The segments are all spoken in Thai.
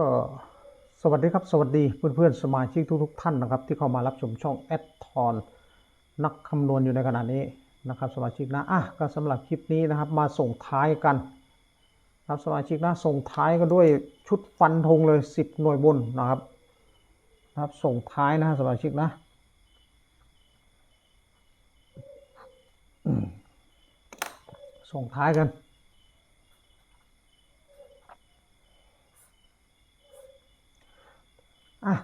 ก็สวัสดีครับ สวัสดีเพื่อนๆสมาชิกทุกๆท่านนะครับ ที่เข้ามารับชมช่องแอดทอนนักคำนวณอยู่ในขณะนี้นะครับ สมาชิกนะอะก็สำหรับคลิปนี้นะครับ มาส่งท้ายกันครับสมาชิกนะส่งท้ายก็ด้วยชุดฟันธงเลย 10 หน่วยบนนะครับนะครับส่งท้ายนะสมาชิกนะส่งท้ายกัน อะ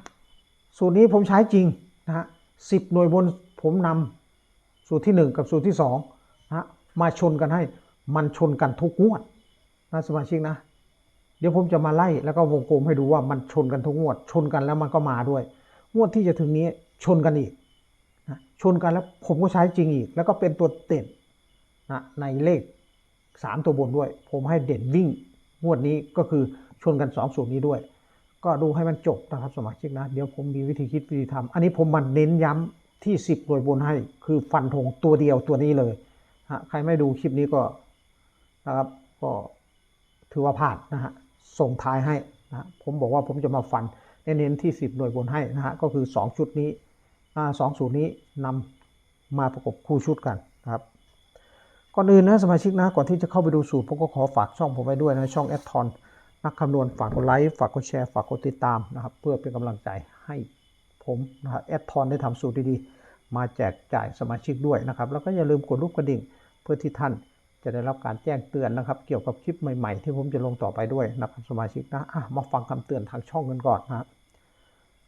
สูตรนี้ผมใช้จริงนะฮะสิบหน่วยบนผมนำสูตรที่หนึ่งกับสูตรที่สองนะมาชนกันให้มันชนกันทุกงวดนะสมาชิกนะ เดี๋ยวผมจะมาไล่แล้วก็วงกลมให้ดูว่ามันชนกันทุกงวด ชนกันแล้วมันก็มาด้วย งวดที่จะถึงนี้ชนกันอีกนะชนกันแล้วผมก็ใช้จริงอีก แล้วก็เป็นตัวเด่นนะในเลขสามตัวบนด้วย ผมให้เด่นวิ่งงวดนี้ก็คือชนกันสองสูตรนี้ด้วย ก็ดูให้มันจบนะครับสมาชิกนะ เดี๋ยวผมมีวิธีคิดวิธีทำอันนี้ผมมันเน้นย้ำที่ 10หน่วยบนให้คือฟันธงตัวเดียวตัวนี้เลยฮะใครไม่ดูคลิปนี้ก็นะครับก็ถือว่าพลาดนะฮะส่งท้ายให้นะผมบอกว่าผมจะมาฟันเน้นๆที่10หน่วยบนให้นะฮะก็คือ 2 ชุดนี้สองสูตรนี้นำมาประกบคู่ชุดกันนะครับก่อนอื่นนะสมาชิกนะก่อนที่จะเข้าไปดูสูตรผมก็ขอฝากช่องผมไว้ด้วยนะช่องแอดทอน นักคำนวณฝากกดไลค์ฝากกดแชร์ฝากกดติดตามนะครับ เพื่อเป็นกำลังใจให้ผมนะครับแอดทอนได้ทำสูตรดีๆ มาแจกจ่ายสมาชิกด้วยนะครับ แล้วก็อย่าลืมกดรูปกระดิ่งเพื่อที่ท่านจะได้รับการแจ้งเตือนนะครับ เกี่ยวกับคลิปใหม่ๆ ที่ผมจะลงต่อไปด้วยนะครับสมาชิกนะอะมาฟังคำเตือนทางช่องกันก่อนนะครับ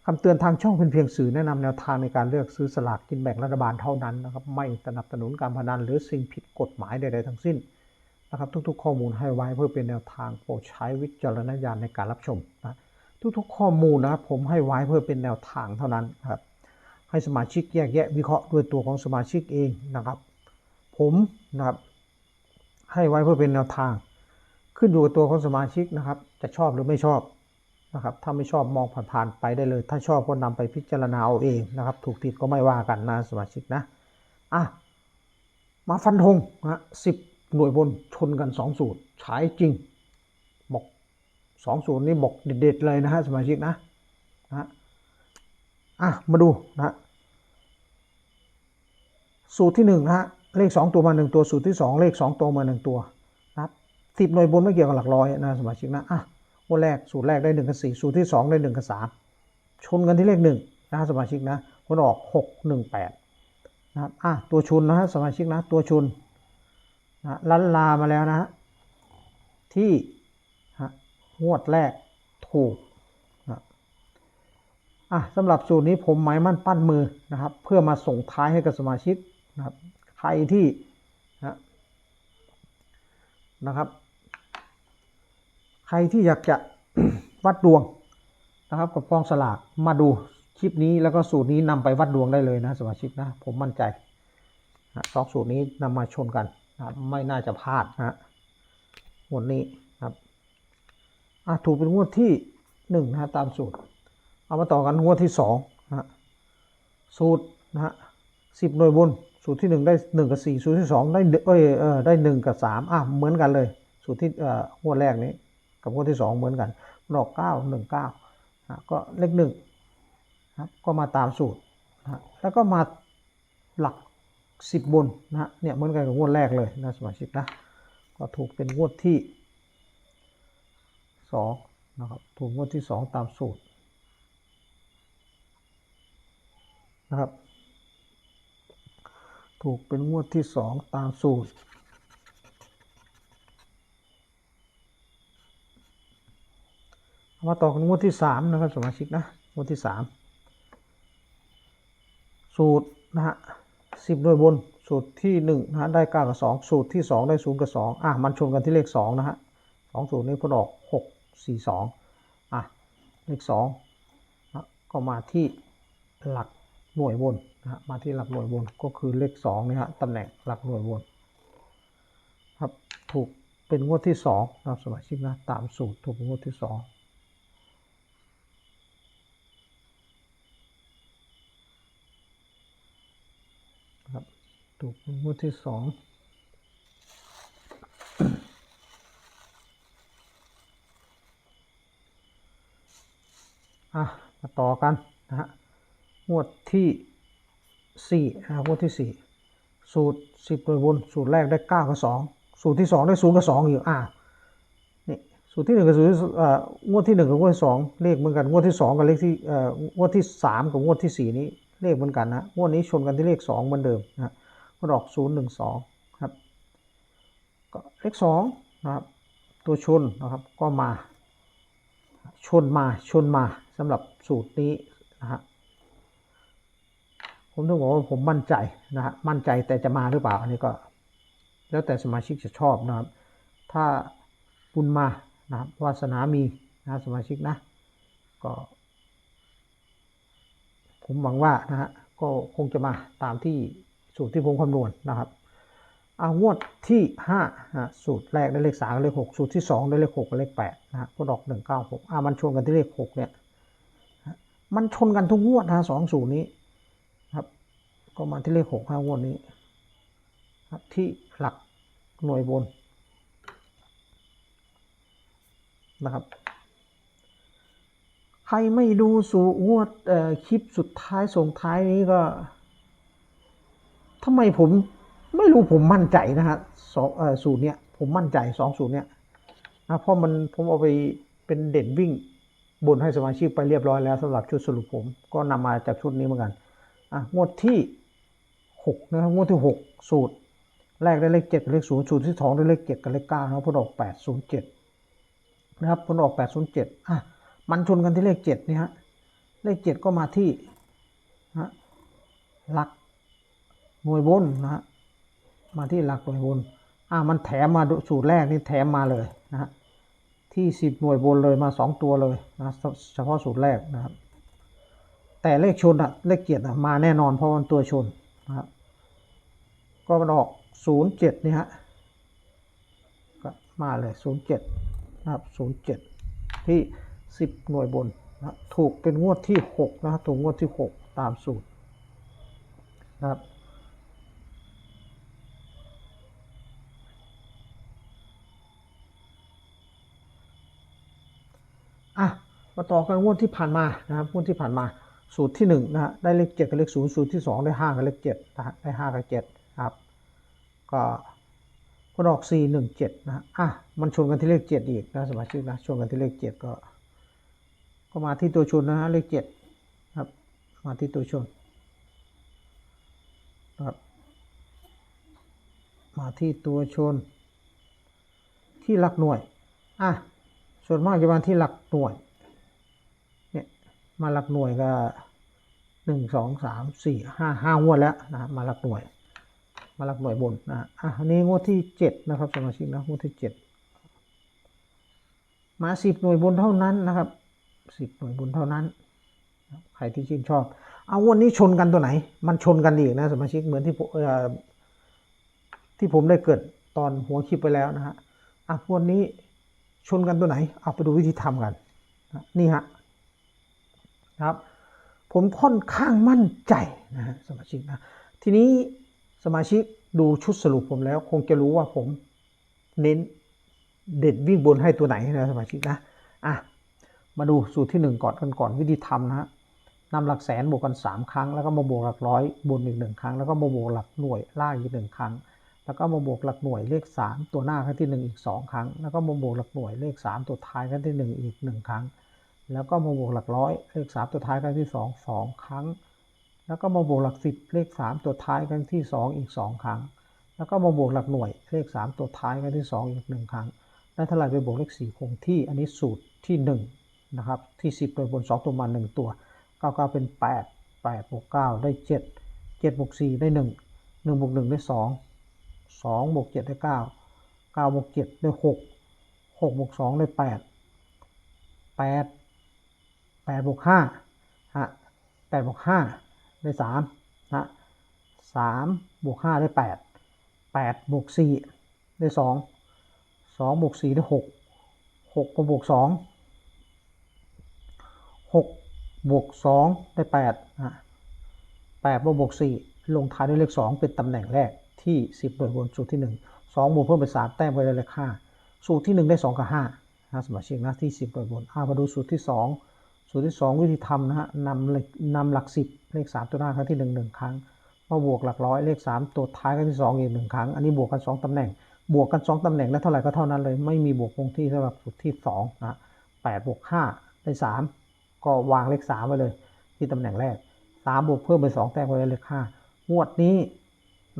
คำเตือนทางช่องเป็นเพียงสื่อแนะนำแนวทางในการเลือกซื้อสลากกินแบ่งรัฐบาลเท่านั้นนะครับ ไม่สนับสนุนการพนันหรือสิ่งผิดกฎหมายใดๆทั้งสิ้น นะครับทุกๆ ข้อมูลให้ไว้เพื่อเป็นแนวทางโปรดใช้วิจารณญาณในการรับชมนะทุกๆ ข้อมูลนะผมให้ไว้เพื่อเป็นแนวทางเท่านั้นครับให้สมาชิกแยกแยะวิเคราะห์ด้วยตัวของสมาชิกเองนะครับ ผมนะครับให้ไว้เพื่อเป็นแนวทาง ขึ้นอยู่กับตัวของสมาชิกนะครับ จะชอบหรือไม่ชอบนะครับถ้าไม่ชอบมองผ่านๆไปได้เลย ถ้าชอบก็นำไปพิจารณาเอาเองนะครับ ถูกผิดก็ไม่ว่ากันนะสมาชิกนะอะมาฟันธงนะสิบ หน่วยบนชนกันสองสูตรใช้จริงบอกสองสูตรนี้บอกเด็ดๆเลยนะฮะสมาชิกนะนะอะมาดูนะสูตรที่หนึ่งนะฮะเลขสองตัวมาหนึ่งตัวสูตรที่สองเลขสองตัวมาหนึ่งตัวนะสิบหน่วยบนไม่เกี่ยวกับหลักร้อยนะสมาชิกนะอะงวดแรกสูตรแรกได้หนึ่งกับสี่สูตรที่สองได้หนึ่งกับสามชนกันที่เลขหนึ่งนะฮะสมาชิกนะผลออกหกหนึ่งแปดนะครับอะตัวชุนนะฮะสมาชิกนะตัวชุน นะลันลามาแล้วนะฮะที่ฮะงวดแรกถูกนะอะสำหรับสูตรนี้ผมหมายมั่นปั้นมือนะครับ เพื่อมาส่งท้ายให้กับสมาชิกนะครับใครที่นะนะครับ ใครที่อยากจะวัดดวงนะครับกับกองสลากมาดูคลิปนี้แล้วก็สูตรนี้นำไปวัดดวงได้เลยนะสมาชิกนะผมมั่นใจนะสองสูตรนี้นำมาชนกัน ครับไม่น่าจะพลาดนะฮะงวดนี้ครับอะถูกเป็นงวดที่หนึ่งนะฮะตามสูตร เอามาต่อกันงวดที่สองนะฮะสูตรนะฮะสิบหน่วยบน สูตรที่หนึ่งได้หนึ่งกับสี่สูตรที่สองได้เอ้ยเออได้หนึ่งกับสามอะเหมือนกันเลย สูตรที่เอ่องวดแรกนี้ กับงวดที่สองเหมือนกันดอกเก้าหนึ่งเก้าก็เลขหนึ่งครับก็มาตามสูตรนะฮะแล้วก็มาหลัก สิบบนนะฮะเนี่ยเหมือนกันกับงวดแรกเลยนะสมาชิกนะก็ถูกเป็นงวดที่สองนะครับถูกงวดที่สองตามสูตรนะครับถูกเป็นงวดที่สองตามสูตรมาต่อกันงวดที่สามนะครับสมาชิกนะงวดที่สามสูตรนะฮะ 10 หน่วยบน สูตรที่1นะฮะได้ 9 กับ 2 สูตรที่ 2 ได้ 0 กับ 2 อะ มันชนกันที่เลข 2 นะฮะสองสูตรนี้ผลออก 6 4 2 อะ เลข2นะก็มาที่หลักหน่วยบนนะฮะมาที่หลักหน่วยบนก็คือเลข2นี่ฮะตำแหน่งหลักหน่วยบนครับถูกเป็นงวดที่2นะสมาชิกนะตามสูตรถูกงวดที่ 2 ถูกงวดที่สองอะมาต่อกันนะฮะงวดที่สี่อ่างวดที่สี่สูตรสิบโดยบนสูตรแรกได้เก้ากับสองสูตรที่สองได้ศูนย์กับสองอยู่อะนี่สูตรที่หนึ่งกับสูตรเอ่องวดที่หนึ่งกับงวดที่สองเลขเหมือนกันงวดที่สองกับเลขที่เอ่องวดที่สามกับงวดที่สี่นี้เลขเหมือนกันนะงวดนี้ชนกันที่เลขสองเหมือนเดิมนะ ก็ดอกศูนย์หนึ่งสองครับก็เลขสองนะครับตัวชนนะครับก็มา ชนมาชนมาสำหรับสูตรนี้นะฮะผมต้องบอกว่าผมมั่นใจนะฮะมั่นใจแต่จะมาหรือเปล่าอันนี้ก็ แล้วแต่สมาชิกจะชอบนะครับ ถ้าบุญมานะครับวาสนามีนะสมาชิกนะก็ ผมหวังว่านะฮะก็คงจะมาตามที่ สูตรที่ผมคำนวณนะครับเอางวดที่ห้านะสูตรแรกได้เลขสามเลขหกสูตรที่สองได้เลขหกกับเลขแปดนะฮะก็ดอกหนึ่งเก้าหกอ่ามันชนกันที่เลขหกเนี่ยมันชนกันทุกงวดนะสองสูตรนี้ครับก็มาที่เลขหกห้างวดนี้ครับที่หลักหน่วยบนนะครับใครไม่ดูสู่งวดคลิปสุดท้ายส่งท้ายนี้ก็ ทำไมผมไม่รู้ผมมั่นใจนะฮะสองสูตรเนี้ยผมมั่นใจสองสูตรเนี้ยนะเพราะมันผมเอาไปเป็นเด่นวิ่งบนให้สมาชิกไปเรียบร้อยแล้วสำหรับชุดสรุปผมก็นำมาจากชุดนี้เหมือนกันอะงวดที่หกนะครับงวดที่หกสูตร แรกได้เลขเจ็ดกับเลขศูนย์สูตรที่สองได้เลขเจ็ดกับเลขเก้านะครับผลออกแปดศูนย์เจ็ดนะครับผลออกแปดศูนย์เจ็ดอะมันชนกันที่เลขเจ็ดนี่ฮะเลขเจ็ดก็มาที่ฮะหลัก หน่วยบนนะฮะมาที่หลักหน่วยบนอะมันแถมมาสูตรแรกนี่แถมมาเลยนะฮะที่สิบหน่วยบนเลยมาสองตัวเลยนะเฉพาะสูตรแรกนะครับ แต่เลขชนอะเลขเจ็ดอะมาแน่นอนเพราะมันตัวชนนะครับก็มันออกศูนย์เจ็ดนี่ฮะก็มาเลยศูนย์เจ็ดนะครับศูนย์เจ็ดที่สิบหน่วยบนนะถูกเป็นงวดที่หกนะถูกงวดที่หกตามสูตรนะครับ อะ มาต่อกันงวดที่ผ่านมานะครับงวดที่ผ่านมาสูตรที่หนึ่งนะฮะได้เลขเจ็ดกับเลขศูนย์สูตรที่สองได้ห้ากับเลขเจ็ดนะฮะได้ห้ากับเจ็ดครับก็ก็ดอกสี่หนึ่งเจ็ดนะฮะอะมันชนกันที่เลขเจ็ดอีกนะสมาชิกนะชนกันที่เลขเจ็ดก็ ก็มาที่ตัวชนนะฮะเลขเจ็ดครับมาที่ตัวชนนะครับมาที่ตัวชน ที่หลักหน่วยอะส่วนมากจะมาที่หลักหน่วย มาหลักหน่วยก็หนึ่งสองสามสี่ห้าห้างวดแล้วนะมาหลักหน่วย มาหลักหน่วยบนนะอะอันนี้งวดที่เจ็ดนะครับสมาชิกนะงวดที่เจ็ดมาสิบหน่วยบนเท่านั้นนะครับสิบหน่วยบนเท่านั้นใครที่ชื่นชอบ เอาวันนี้ชนกันตัวไหน มันชนกันอีกนะสมาชิกเหมือนที่ที่ผมได้เกิดตอนหัวคลิปไปแล้วนะฮะอะวันนี้ชนกันตัวไหน เอาไปดูวิธีทำกัน นี่ฮะ นะครับ ผมค่อนข้างมั่นใจนะฮะสมาชิกนะทีนี้สมาชิกดูชุดสรุปผมแล้ว คงจะรู้ว่าผมเน้นเด็ดวิ่งบนให้ตัวไหนนะสมาชิกนะอะมาดูสูตรที่หนึ่งก่อนกันก่อนวิธีทำนะฮะนำหลักแสนบวกกันสามครั้ง แล้วก็มาบวกหลักร้อยบนอีกหนึ่งครั้ง แล้วก็มาบวกหลักหน่วยล่างอีกหนึ่งครั้ง แล้วก็มาบวกหลักหน่วยเลข 3 ตัวหน้าครั้งที่ 1 อีก 2 ครั้ง แล้วก็มาบวกหลักหน่วยเลข 3 ตัวท้ายครั้งที่ 1 อีก 1 ครั้ง แล้วก็มาบวกหลักร้อยเลข 3 ตัวท้ายครั้งที่ 2 2 ครั้ง แล้วก็มาบวกหลัก 10 เลข 3 ตัวท้ายครั้งที่ 2 อีก 2 ครั้ง แล้วก็มาบวกหลักหน่วยเลข 3 ตัวท้ายครั้งที่ 2 อีก 1 ครั้งได้เท่าไหร่ไปบวกเลข 4 คงที่ อันนี้สูตรที่1นะครับที่ 10 โดยบน 2 ตัวมา 1 ตัว 9 9 เป็น 8 8บวก9ได้ 7 7บวก4ได้ 1 1บวก1ได้2สองบวกเจ็ดได้เก้าเก้าบวกเจ็ดได้หกหกบวกสองได้แปด แปดบวกห้าฮะแปดบวกห้าได้สามฮะสามบวกห้าได้แปดแปดบวกสี่ได้สองสองบวกสี่ได้หกหกบวกสองหกบวกสองได้แปดฮะแปดบวกสี่ลงท้ายด้วยเลขสองเป็นตำแหน่งแรกที่10โดยบนสูตรที่1 2บวกเพิ่มเป็น3แต้มไปได้เลข5สูตรที่1ได้2กับ5นะสมาชิกนะที่10โดยบนอามาดูสูตรที่2 สูตรที่สองวิธีทำนะฮะนำเลขนำหลักสิบเลขสามตัวหน้าครั้งที่หนึ่งหนึ่งครั้งมาบวกหลักร้อยเลขสามตัวท้ายครั้งที่สองอีกหนึ่งครั้ง อันนี้บวกกันสองตำแหน่ง บวกกันสองตำแหน่งแล้วเท่าไหร่ก็เท่านั้นเลย ไม่มีบวกคงที่สำหรับสูตรที่สองนะแปดบวกห้าได้สามก็วางเลขสามไว้เลย ที่ตำแหน่งแรกสามบวกเพิ่มไปสองแต้มไว้เลขห้างวดนี้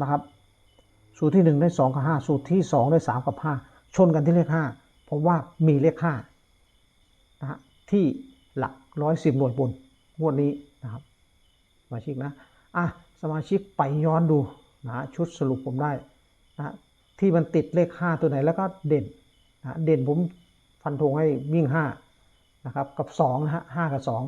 นะครับสูตรที่หนึ่งได้สองกับห้าสูตรที่สองได้สามกับห้าชนกันที่เลขห้าผมว่ามีเลขห้านะฮะที่หลัก ร้อยสิบหน่วยบนงวดนี้นะครับสมาชิกนะอะสมาชิกไปย้อนดูนะชุดสรุปผมได้นะที่มันติดเลขห้าตัวไหนแล้วก็เด่นนะเด่นผมฟันธงให้วิ่งห้านะครับกับสองนะฮะห้ากับสอง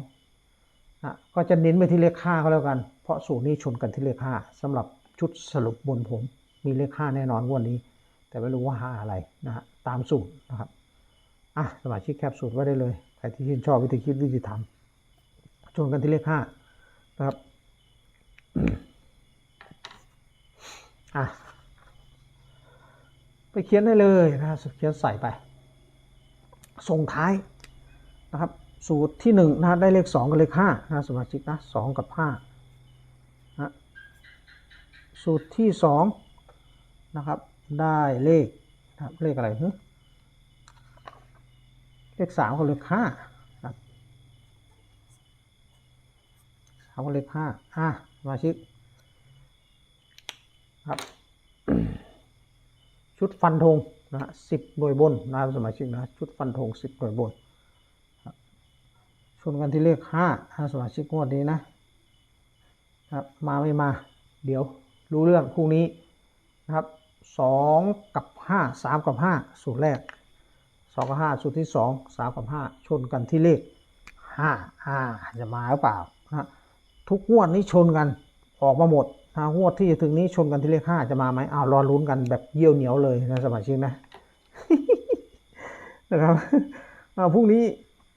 นะก็จะเน้นไปที่เลขห้าก็แล้วกัน เพราะสูตรนี้ชนกันที่เลขห้าสำหรับชุดสรุปบนผมมีเลขห้าแน่นอนงวดนี้ แต่ไม่รู้ว่าห้าอะไรนะฮะตามสูตรนะครับอะสมาชิกแคปสูตรไว้ได้เลย ใครที่ชื่นชอบวิธีคิดวิธีทำชวนกันที่เลขห้านะครับอะไปเขียนได้เลยนะฮะเขียนใส่ไปส่งท้ายนะครับ สูตรที่หนึ่งนะได้เลขสองกับเลขห้านะสมาชิกนะสองกับห้านะสูตรที่สองนะครับได้เลขนะครับเลขอะไรฮึ เลขสามกับเลขห้าครับสามกับเลขห้าอะสมาชิกครับ ชุดฟันธงนะฮะสิบหน่วยบนนะครับสมาชิกนะชุดฟันธงสิบหน่วยบนชนกันที่เลขห้านะสมาชิกงวดนี้นะครับมาไม่มา เดี๋ยวรู้เรื่องพรุ่งนี้นะครับสองกับห้าสามกับห้าสูตรแรก สองกับห้าสูตรที่สองสามกับห้าชนกันที่เลขห้าห้าจะมาหรือเปล่านะทุกงวดนี้ชนกันออกมาหมดนะงวดที่จะถึงนี้ชนกันที่เลขห้าจะมาไหมอ้าวรอลุ้นกันแบบเยี่ยวเหนียวเลยนะสมาชิกนะนะครับอ่าพรุ่งนี้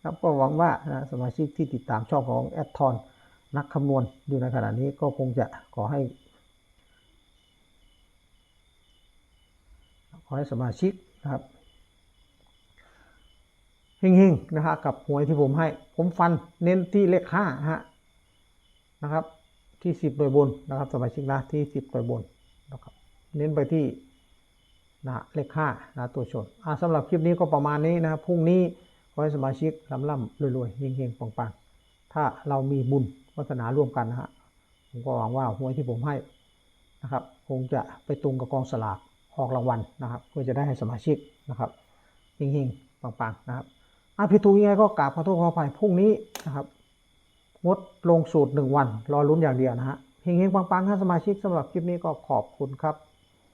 ครับก็หวังว่านะสมาชิกที่ติดตามช่องของแอดทอนนักคำนวณอยู่ในขณะนี้ก็คงจะขอให้ขอให้สมาชิกนะครับ เฮงๆนะฮะกับหวยที่ผมให้ ผมฟันเน้นที่เลขห้าฮะนะครับ ที่สิบโดยบนนะครับสมาชิกนะที่สิบโดยบนนะครับเน้นไปที่นะเลขห้านะตัวชนอ่าสำหรับคลิปนี้ก็ประมาณนี้นะครับพรุ่งนี้ขอให้สมาชิกลำล่ำรวยๆเฮงๆปังๆ ถ้าเรามีบุญวัฒนาร่วมกันนะฮะผมก็หวังว่าหวยที่ผมให้นะครับ คงจะไปตรงกับกองสลากออกรางวัลนะครับเพื่อจะได้ให้สมาชิกนะครับเฮงๆปังๆนะครับ อาผิดถูกยังไงก็กราบขอโทษขออภัยพรุ่งนี้นะครับงดลงสูตรหนึ่งวัน รอลุ้นอย่างเดียวนะฮะเฮงเฮงปังๆท่านสมาชิกสำหรับคลิปนี้ก็ขอบคุณครับ